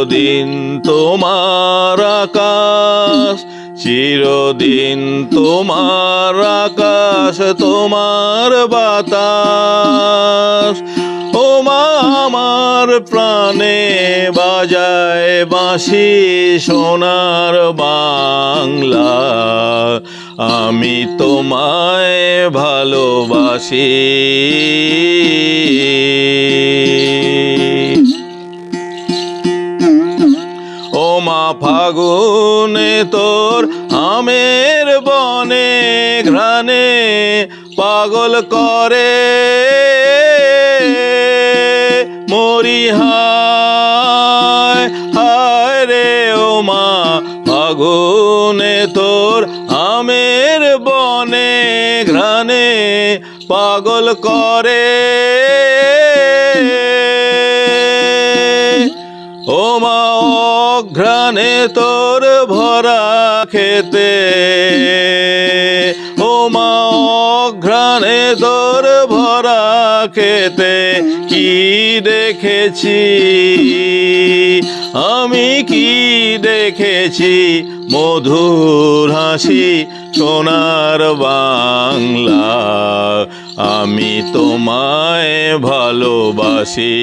চিরদিন তোমার আকাশ, চিরদিন তোমার আকাশ, তোমার বাতাস। ও মা, আমার প্রাণে বাজায় বাঁশি সোনার বাংলা। আমি তোমায় ভালোবাসি। ফাগুনে তোর আমের বনে ঘ্রাণে পাগল করে। মরি হায় হায় রে ও মা ফাগুনে তোর আমের বনে ঘ্রাণে পাগল করে। ও মা অঘ্রাণে তোর ভরা খেতে। ও মা অঘ্রাণে তোর ভরা খেতে কি দেখেছি? আমি কি দেখেছি? মধুর হাসি, সোনার বাংলা। আমি তোমায় ভালোবাসি।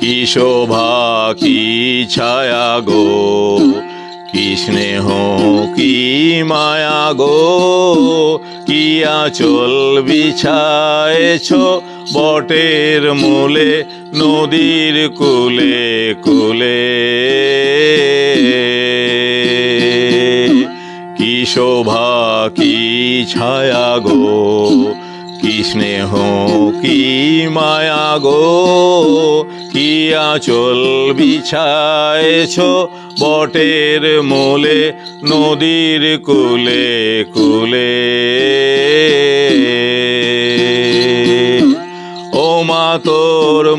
কি শোভা, কি ছায়া গো, কি স্নেহ, কি মায়া গো, কি আচল বিছায়েছ বটের মূলে, নদীর কুলে কুলে। শোভা কি ছায়া গো? কি স্নেহ, কি মায়া গো? কি আচল বিছায়েছ বটের মূলে, নদীর কুলে কুলে? ও মা, তোর